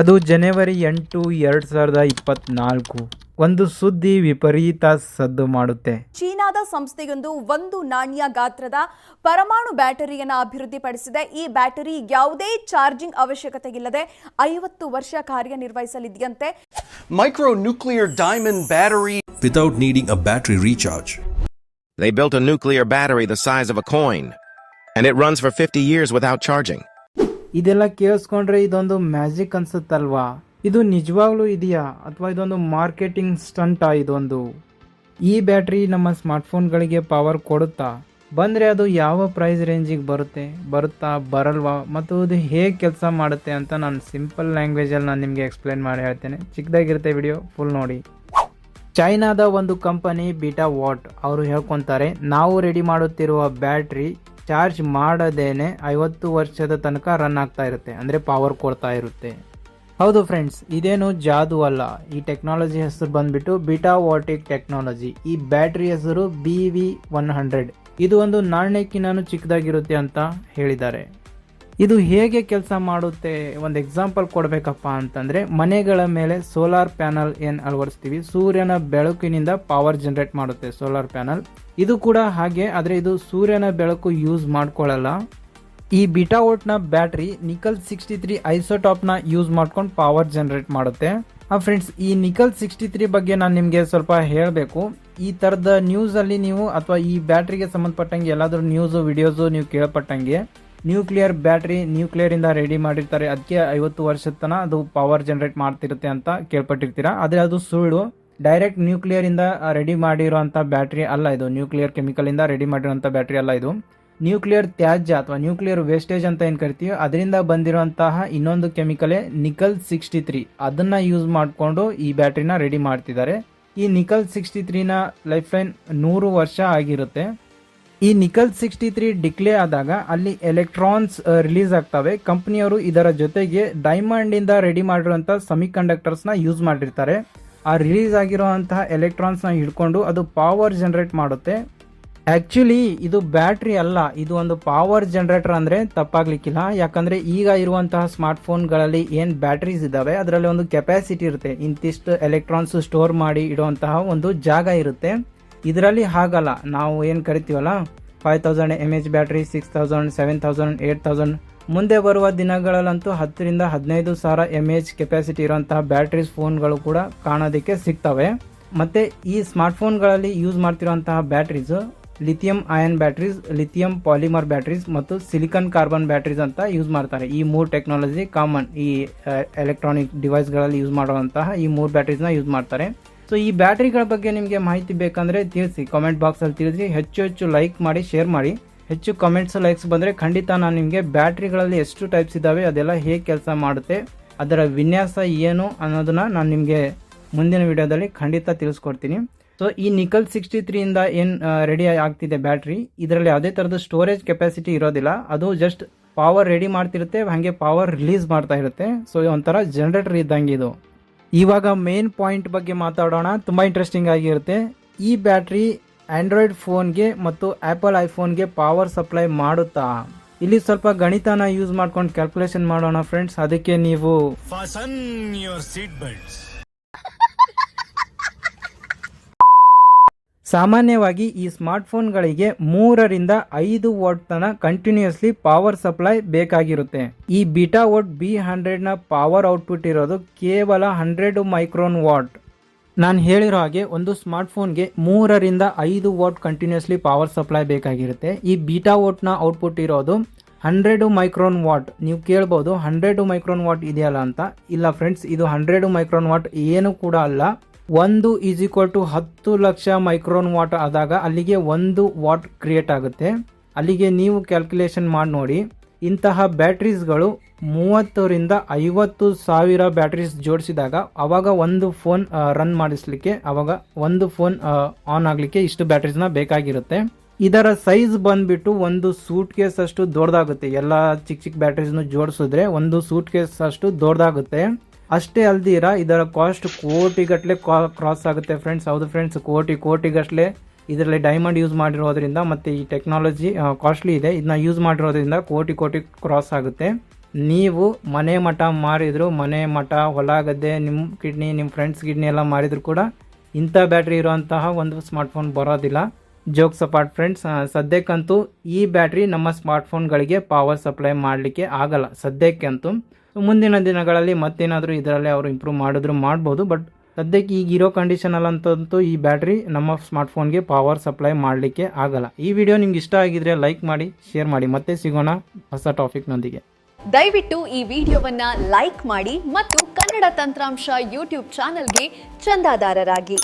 ಅದು ಜನವರಿ ಎಂಟು ಎರಡು ಸಾವಿರದ ಇಪ್ಪತ್ತ್ನಾಲ್ಕು ಒಂದು ಸುದ್ದಿ ವಿಪರೀತ ಸದ್ದು ಮಾಡುತ್ತೆ. ಚೀನಾದ ಸಂಸ್ಥೆಯೊಂದು ಒಂದು ನಾಣ್ಯ ಗಾತ್ರದ ಪರಮಾಣು ಬ್ಯಾಟರಿಯನ್ನು ಅಭಿವೃದ್ಧಿಪಡಿಸಿದೆ. ಈ ಬ್ಯಾಟರಿ ಯಾವುದೇ ಚಾರ್ಜಿಂಗ್ ಅವಶ್ಯಕತೆ ಇಲ್ಲದೆ ಐವತ್ತು ವರ್ಷ ಕಾರ್ಯನಿರ್ವಹಿಸಲಿದೆಯಂತೆ. Micro nuclear diamond battery without needing a battery recharge the belt nuclear battery the size a coin and it runs for 50 years without charging ಇದೆಲ್ಲ ಕೇಳಿಸ್ಕೊಂಡ್ರೆ ಇದೊಂದು ಮ್ಯಾಜಿಕ್ ಅನ್ಸುತ್ತಲ್ವಾ? ಇದು ನಿಜವಾಗ್ಲೂ ಇದೆಯಾ? ಅಥವಾ ಇದೊಂದು ಮಾರ್ಕೆಟಿಂಗ್ ಸ್ಟಂಟಾ ಇದೊಂದು? ಈ ಬ್ಯಾಟ್ರಿ ನಮ್ಮ ಸ್ಮಾರ್ಟ್ಫೋನ್ಗಳಿಗೆ ಪವರ್ ಕೊಡುತ್ತಾ? ಬಂದರೆ ಅದು ಯಾವ ಪ್ರೈಸ್ ರೇಂಜಿಗೆ ಬರುತ್ತೆ? ಬರುತ್ತಾ? ಬರಲ್ವಾ? ಮತ್ತು ಅದು ಹೇಗೆ ಕೆಲಸ ಮಾಡುತ್ತೆ ಅಂತ ನಾನು ಸಿಂಪಲ್ ಲ್ಯಾಂಗ್ವೇಜಲ್ಲಿ ನಾನು ನಿಮಗೆ ಎಕ್ಸ್ಪ್ಲೇನ್ ಮಾಡಿ ಹೇಳ್ತೇನೆ. ಚಿಕ್ಕದಾಗಿರುತ್ತೆ ವಿಡಿಯೋ, ಫುಲ್ ನೋಡಿ. ಚೈನಾದ ಒಂದು ಕಂಪನಿ, ಬಿಟಾ ವಾಟ್, ಅವರು ಹೇಳ್ಕೊತಾರೆ, ನಾವು ರೆಡಿ ಮಾಡುತ್ತಿರುವ ಬ್ಯಾಟ್ರಿ ಚಾರ್ಜ್ ಮಾಡದೇನೆ ಐವತ್ತು ವರ್ಷದ ತನಕ ರನ್ ಆಗ್ತಾ ಇರುತ್ತೆ, ಅಂದರೆ ಪವರ್ ಕೊಡ್ತಾ ಇರುತ್ತೆ. ಹೌದು ಫ್ರೆಂಡ್ಸ್ ಇದೇನು ಜಾದು ಅಲ್ಲ. ಈ ಟೆಕ್ನಾಲಜಿ ಹೆಸರು ಬಂದ್ಬಿಟ್ಟು ಬಿಟಾ ವಾಟಿಕ್ ಟೆಕ್ನಾಲಜಿ ಈ ಬ್ಯಾಟ್ರಿ ಹೆಸರು ಬಿ ವಿ ಒನ್ ಹಂಡ್ರೆಡ್ ಇದು ಒಂದು ನಾಣ್ಯಕ್ಕಿಂತ ಚಿಕ್ಕದಾಗಿರುತ್ತೆ ಅಂತ ಹೇಳಿದ್ದಾರೆ. ಇದು ಹೇಗೆ ಕೆಲಸ ಮಾಡುತ್ತೆ? ಒಂದು ಎಕ್ಸಾಂಪಲ್ ಕೊಡಬೇಕಪ್ಪ ಅಂತಂದ್ರೆ, ಮನೆಗಳ ಮೇಲೆ ಸೋಲಾರ್ ಪ್ಯಾನಲ್ ಏನು ಅಳವಡಿಸ್ತೀವಿ? ಸೂರ್ಯನ ಬೆಳಕಿನಿಂದ ಪವರ್ ಜನರೇಟ್ ಮಾಡುತ್ತೆ ಸೋಲಾರ್ ಪ್ಯಾನಲ್ ಇದು ಕೂಡ ಹಾಗೆ, ಆದರೆ ಇದು ಸೂರ್ಯನ ಬೆಳಕು ಯೂಸ್ ಮಾಡ್ಕೊಳ್ಳಲ್ಲ ಈ ಬಿಟಾವೋಟ್ನ ಬ್ಯಾಟ್ರಿ ನಿಕಲ್ ಸಿಕ್ಸ್ಟಿ ತ್ರೀ ಐಸೋಟಾಪ್ನ ಯೂಸ್ ಮಾಡ್ಕೊಂಡು ಪವರ್ ಜನರೇಟ್ ಮಾಡುತ್ತೆ. ಆ ಫ್ರೆಂಡ್ಸ್ ಈ ನಿಕಲ್ ಸಿಕ್ಸ್ಟಿ ತ್ರೀ ಬಗ್ಗೆ ನಾನು ನಿಮಗೆ ಸ್ವಲ್ಪ ಹೇಳಬೇಕು. ಈ ಥರದ ನ್ಯೂಸಲ್ಲಿ ನೀವು, ಅಥವಾ ಈ ಬ್ಯಾಟ್ರಿಗೆ ಸಂಬಂಧಪಟ್ಟಂಗೆ ಎಲ್ಲಾದರೂ ನ್ಯೂಸು ವಿಡಿಯೋಸು ನೀವು ಕೇಳ್ಪಟ್ಟಂಗೆ ನ್ಯೂಕ್ಲಿಯರ್ ಬ್ಯಾಟ್ರಿ ನ್ಯೂಕ್ಲಿಯರಿಂದ ರೆಡಿ ಮಾಡಿರ್ತಾರೆ. ಅದಕ್ಕೆ ಐವತ್ತು ವರ್ಷದ ತನಕ ಅದು ಪವರ್ ಜನರೇಟ್ ಮಾಡ್ತಿರುತ್ತೆ ಅಂತ ಕೇಳ್ಪಟ್ಟಿರ್ತೀರಾ? ಆದರೆ ಅದು ಸುಳ್ಳು. ಡೈರೆಕ್ಟ್ ನ್ಯೂಕ್ಲಿಯರ್ ಇಂದ ರೆಡಿ ಮಾಡಿರುವಂಥ ಬ್ಯಾಟ್ರಿ ಅಲ್ಲ ಇದು. ನ್ಯೂಕ್ಲಿಯರ್ ಕೆಮಿಕಲ್ ಇಂದ ರೆಡಿ ಮಾಡಿರುವಂಥ ಬ್ಯಾಟ್ರಿ ಅಲ್ಲ ಇದು. ನ್ಯೂಕ್ಲಿಯರ್ ತ್ಯಾಜ್ಯ ಅಥವಾ ನ್ಯೂಕ್ಲಿಯರ್ ವೇಸ್ಟೇಜ್ ಅಂತ ಏನು ಕರಿತೀವಿ? ಅದರಿಂದ ಬಂದಿರುವಂತಹ ಇನ್ನೊಂದು ಕೆಮಿಕಲೇ ನಿಕಲ್ ಸಿಕ್ಸ್ಟಿ ತ್ರೀ. ಅದನ್ನ ಯೂಸ್ ಮಾಡಿಕೊಂಡು ಈ ಬ್ಯಾಟ್ರಿನ ರೆಡಿ ಮಾಡ್ತಿದ್ದಾರೆ. ಈ ನಿಕಲ್ ಸಿಕ್ಸ್ಟಿ ತ್ರೀನ ಲೈಫ್ ಲೈನ್ ನೂರು ವರ್ಷ ಆಗಿರುತ್ತೆ. ಈ ನಿಕಲ್ ಸಿಕ್ಸ್ಟಿ ತ್ರೀ ಡಿಕ್ಲೇ ಆದಾಗ ಅಲ್ಲಿ ಎಲೆಕ್ಟ್ರಾನ್ಸ್ ರಿಲೀಸ್ ಆಗ್ತವೆ. ಕಂಪ್ನಿಯವರು ಇದರ ಜೊತೆಗೆ ಡೈಮಂಡ್ ಇಂದ ರೆಡಿ ಮಾಡಿರುವಂತಹ ಸೆಮಿ ಕಂಡಕ್ಟರ್ಸ್ ಯೂಸ್ ಮಾಡಿರ್ತಾರೆ. ಆ ರಿಲೀಸ್ ಆಗಿರುವಂತಹ ಎಲೆಕ್ಟ್ರಾನ್ಸ್ನ ಹಿಡ್ಕೊಂಡು ಅದು ಪವರ್ ಜನರೇಟ್ ಮಾಡುತ್ತೆ. ಆಕ್ಚುಲಿ ಇದು ಬ್ಯಾಟ್ರಿ ಅಲ್ಲ, ಇದು ಒಂದು ಪವರ್ ಜನರೇಟರ್ ಅಂದ್ರೆ ತಪ್ಪಾಗ್ಲಿಕ್ಕಿಲ್ಲ. ಯಾಕಂದ್ರೆ ಈಗ ಇರುವಂತಹ ಸ್ಮಾರ್ಟ್ ಏನು ಬ್ಯಾಟ್ರೀಸ್ ಇದಾವೆ, ಅದರಲ್ಲಿ ಒಂದು ಕೆಪಾಸಿಟಿ ಇರುತ್ತೆ. ಇಂತಿಷ್ಟು ಎಲೆಕ್ಟ್ರಾನ್ಸ್ ಸ್ಟೋರ್ ಮಾಡಿ ಇಡುವಂತಹ ಒಂದು ಜಾಗ ಇರುತ್ತೆ. ಇದರಲ್ಲಿ ಹಾಗಲ್ಲ, ನಾವು ಏನು ಕರಿತೀವಲ್ಲ? Five thousand M H battery six thousand seven thousand eight thousand ಮುಂದೆ ಬರುವ ದಿನಗಳಲ್ಲಂತೂ ಹತ್ತರಿಂದ ಹದಿನೈದು ಸಾವಿರ ಎಂ ಎಚ್ ಕೆಪಾಸಿಟಿ ಇರುವಂತಹ ಬ್ಯಾಟ್ರೀಸ್ ಫೋನ್ಗಳು ಕೂಡ ಕಾಣೋದಕ್ಕೆ ಸಿಗ್ತವೆ. ಮತ್ತೆ ಈ ಸ್ಮಾರ್ಟ್ ಫೋನ್ಗಳಲ್ಲಿ use ಮಾಡ್ತಿರುವಂತಹ batteries lithium ion batteries lithium polymer batteries ಮತ್ತು ಸಿಲಿಕಾನ್ ಕಾರ್ಬನ್ ಬ್ಯಾಟ್ರೀಸ್ ಅಂತ ಯೂಸ್ ಮಾಡ್ತಾರೆ. ಈ ಮೂರು ಟೆಕ್ನಾಲಜಿ ಕಾಮನ್ ಈ ಎಲೆಕ್ಟ್ರಾನಿಕ್ ಡಿವೈಸ್ಗಳಲ್ಲಿ ಯೂಸ್ ಮಾಡುವಂತಹ ಈ ಮೂರು ಬ್ಯಾಟ್ರೀಸ್ನ ಯೂಸ್ ಮಾಡ್ತಾರೆ. ಸೊ ಈ ಬ್ಯಾಟ್ರಿಗಳ ಬಗ್ಗೆ ನಿಮಗೆ ಮಾಹಿತಿ ಬೇಕಂದರೆ ತಿಳಿಸಿ. ಕಾಮೆಂಟ್ ಬಾಕ್ಸಲ್ಲಿ ತಿಳಿಸಿ ಹೆಚ್ಚು ಹೆಚ್ಚು ಲೈಕ್ ಮಾಡಿ ಶೇರ್ ಮಾಡಿ. ಹೆಚ್ಚು ಕಮೆಂಟ್ಸ್ ಲೈಕ್ಸ್ ಬಂದರೆ ಖಂಡಿತ ನಾನು ನಿಮಗೆ ಬ್ಯಾಟ್ರಿಗಳಲ್ಲಿ ಎಷ್ಟು ಟೈಪ್ಸ್ ಇದ್ದಾವೆ ಅದೆಲ್ಲ ಹೇಗೆ ಕೆಲಸ ಮಾಡುತ್ತೆ, ಅದರ ವಿನ್ಯಾಸ ಏನು ಅನ್ನೋದನ್ನ ನಾನು ನಿಮಗೆ ಮುಂದಿನ ವಿಡಿಯೋದಲ್ಲಿ ಖಂಡಿತ ತಿಳಿಸ್ಕೊಡ್ತೀನಿ. ಸೊ ಈ ನಿಕಲ್ ಸಿಕ್ಸ್ಟಿ ತ್ರೀಯಿಂದ ಏನು ರೆಡಿ ಆಗ್ತಿದೆ ಬ್ಯಾಟ್ರಿ, ಇದರಲ್ಲಿ ಯಾವುದೇ ಥರದ ಸ್ಟೋರೇಜ್ ಕೆಪಾಸಿಟಿ ಇರೋದಿಲ್ಲ. ಅದು ಜಸ್ಟ್ ಪವರ್ ರೆಡಿ ಮಾಡ್ತಿರುತ್ತೆ, ಹಾಗೆ ಪವರ್ ರಿಲೀಸ್ ಮಾಡ್ತಾ ಇರುತ್ತೆ. ಸೊ ಒಂಥರ ಜನರೇಟರ್ ಇದ್ದಂಗೆ ಇದು. ಇವಾಗ ಮೇನ್ ಪಾಯಿಂಟ್ ಬಗ್ಗೆ ಮಾತಾಡೋಣ. ತುಂಬ ಇಂಟ್ರೆಸ್ಟಿಂಗ್ ಆಗಿರುತ್ತೆ. ಈ ಬ್ಯಾಟ್ರಿ ಆಂಡ್ರಾಯ್ಡ್ ಫೋನ್ಗೆ ಮತ್ತು ಆ್ಯಪಲ್ ಐಫೋನ್ಗೆ ಪವರ್ ಸಪ್ಲೈ ಮಾಡುತ್ತಾ? ಇಲ್ಲಿ ಸ್ವಲ್ಪ ಗಣಿತನ ಯೂಸ್ ಮಾಡ್ಕೊಂಡು ಕ್ಯಾಲ್ಕುಲೇಷನ್ ಮಾಡೋಣ ಫ್ರೆಂಡ್ಸ್ ಅದಕ್ಕೆ ನೀವು ಸಾಮಾನ್ಯವಾಗಿ ಈ ಸ್ಮಾರ್ಟ್ಫೋನ್ಗಳಿಗೆ ಮೂರರಿಂದ ಐದು ವಾಟ್ ತನ ಕಂಟಿನ್ಯೂಸ್ಲಿ ಪವರ್ ಸಪ್ಲೈ ಬೇಕಾಗಿರುತ್ತೆ. ಈ ಬಿಟಾ ವೋಟ್ ಬಿ ಹಂಡ್ರೆಡ್ನ ಪವರ್ ಔಟ್ಪುಟ್ ಇರೋದು ಕೇವಲ ಹಂಡ್ರೆಡ್ ಮೈಕ್ರೋನ್ ವಾಟ್. ನಾನು ಹೇಳಿರೋ ಹಾಗೆ ಒಂದು ಸ್ಮಾರ್ಟ್ಫೋನ್ಗೆ ಮೂರರಿಂದ ಐದು ವಾಟ್ ಕಂಟಿನ್ಯೂಸ್ಲಿ ಪವರ್ ಸಪ್ಲೈ ಬೇಕಾಗಿರುತ್ತೆ. ಈ ಬೀಟಾ ವೋಟ್ನ ಔಟ್ಪುಟ್ ಇರೋದು ಹಂಡ್ರೆಡ್ ಮೈಕ್ರೋನ್ ವಾಟ್. ನೀವು ಕೇಳ್ಬೋದು ಹಂಡ್ರೆಡ್ ಮೈಕ್ರೋನ್ ವಾಟ್ ಇದೆಯಲ್ಲ ಅಂತ. ಇಲ್ಲ ಫ್ರೆಂಡ್ಸ್, ಇದು ಹಂಡ್ರೆಡ್ ಮೈಕ್ರೋನ್ ವಾಟ್ ಏನು ಕೂಡ ಅಲ್ಲ. ಒಂದು ಈಸ್ ಈಕ್ವಲ್ ಟು ಹತ್ತು ಲಕ್ಷ ಮೈಕ್ರೋನ್ ವಾಟ್ ಆದಾಗ ಅಲ್ಲಿಗೆ ಒಂದು ವಾಟ್ ಕ್ರಿಯೇಟ್ ಆಗುತ್ತೆ. ಅಲ್ಲಿಗೆ ನೀವು ಕ್ಯಾಲ್ಕುಲೇಷನ್ ಮಾಡಿ ನೋಡಿ. ಇಂತಹ ಬ್ಯಾಟ್ರೀಸ್ಗಳು ಮೂವತ್ತರಿಂದ ಐವತ್ತು ಸಾವಿರ ಬ್ಯಾಟ್ರೀಸ್ ಜೋಡಿಸಿದಾಗ ಅವಾಗ ಒಂದು ಫೋನ್ ರನ್ ಮಾಡಿಸ್ಲಿಕ್ಕೆ, ಅವಾಗ ಒಂದು ಫೋನ್ ಆನ್ ಆಗಲಿಕ್ಕೆ ಇಷ್ಟು ಬ್ಯಾಟ್ರೀಸ್ನ ಬೇಕಾಗಿರುತ್ತೆ. ಇದರ ಸೈಜ್ ಬಂದ್ಬಿಟ್ಟು ಒಂದು ಸೂಟ್ ಕೇಸ್ ಅಷ್ಟು ದೊಡ್ಡದಾಗುತ್ತೆ. ಎಲ್ಲ ಚಿಕ್ಕ ಚಿಕ್ಕ ಬ್ಯಾಟ್ರೀಸ್ನು ಜೋಡಿಸಿದ್ರೆ ಒಂದು ಸೂಟ್ ಕೇಸ್ ಅಷ್ಟು ದೊಡ್ಡದಾಗುತ್ತೆ. ಅಷ್ಟೇ ಅಲ್ದಿರ, ಇದರ ಕಾಸ್ಟ್ ಕೋಟಿಗಟ್ಟಲೆ ಕ್ರಾಸ್ ಆಗುತ್ತೆ ಫ್ರೆಂಡ್ಸ್ ಹೌದು ಫ್ರೆಂಡ್ಸ್ ಕೋಟಿ ಕೋಟಿಗಟ್ಟಲೆ ಇದರಲ್ಲಿ ಡೈಮಂಡ್ ಯೂಸ್ ಮಾಡಿರೋದ್ರಿಂದ ಮತ್ತು ಈ ಟೆಕ್ನಾಲಜಿ ಕಾಸ್ಟ್ಲಿ ಇದೆ. ಇದನ್ನ ಯೂಸ್ ಮಾಡಿರೋದ್ರಿಂದ ಕೋಟಿ ಕೋಟಿ ಕ್ರಾಸ್ ಆಗುತ್ತೆ. ನೀವು ಮನೆ ಮಠ ಮಾರಿದ್ರು, ಮನೆ ಮಠ ಹೊಲ ಗದ್ದೆ ನಿಮ್ಮ ಕಿಡ್ನಿ ನಿಮ್ಮ ಫ್ರೆಂಡ್ಸ್ ಕಿಡ್ನಿ ಎಲ್ಲ ಮಾರಿದ್ರು ಕೂಡ ಇಂಥ ಬ್ಯಾಟ್ರಿ ಇರುವಂತಹ ಒಂದು ಸ್ಮಾರ್ಟ್ಫೋನ್ ಬರೋದಿಲ್ಲ. ಜೋಕ್ಸ್ ಅಪಾರ್ಟ್ ಫ್ರೆಂಡ್ಸ್ ಸದ್ಯಕ್ಕಂತೂ ಈ ಬ್ಯಾಟ್ರಿ ನಮ್ಮ ಸ್ಮಾರ್ಟ್ಫೋನ್ಗಳಿಗೆ ಪವರ್ ಸಪ್ಲೈ ಮಾಡಲಿಕ್ಕೆ ಆಗಲ್ಲ. ಸದ್ಯಕ್ಕಂತೂ ಮುಂದಿನ ದಿನಗಳಲ್ಲಿ ಮತ್ತೇನಾದರೂ ಇದರಲ್ಲಿ ಅವರು ಇಂಪ್ರೂವ್ ಮಾಡಿದ್ರು ಮಾಡ್ಬೋದು ಬಟ್ ಸದ್ಯಕ್ಕೆ ಈಗ ಇರೋ ಕಂಡೀಷನಲ್ಲಂತಂತೂ ಈ ಬ್ಯಾಟ್ರಿ ನಮ್ಮ ಸ್ಮಾರ್ಟ್ಫೋನ್ಗೆ ಪವರ್ ಸಪ್ಲೈ ಮಾಡಲಿಕ್ಕೆ ಆಗಲ್ಲ. ಈ ವಿಡಿಯೋ ನಿಮ್ಗೆ ಇಷ್ಟ ಆಗಿದ್ರೆ ಲೈಕ್ ಮಾಡಿ ಶೇರ್ ಮಾಡಿ. ಮತ್ತೆ ಸಿಗೋಣ ಹೊಸ ಟಾಪಿಕ್ನೊಂದಿಗೆ ದಯವಿಟ್ಟು ಈ ವಿಡಿಯೋವನ್ನ ಲೈಕ್ ಮಾಡಿ ಮತ್ತು ಕನ್ನಡ ತಂತ್ರಾಂಶ ಯೂಟ್ಯೂಬ್ ಚಾನಲ್ಗೆ ಚಂದಾದಾರರಾಗಿ.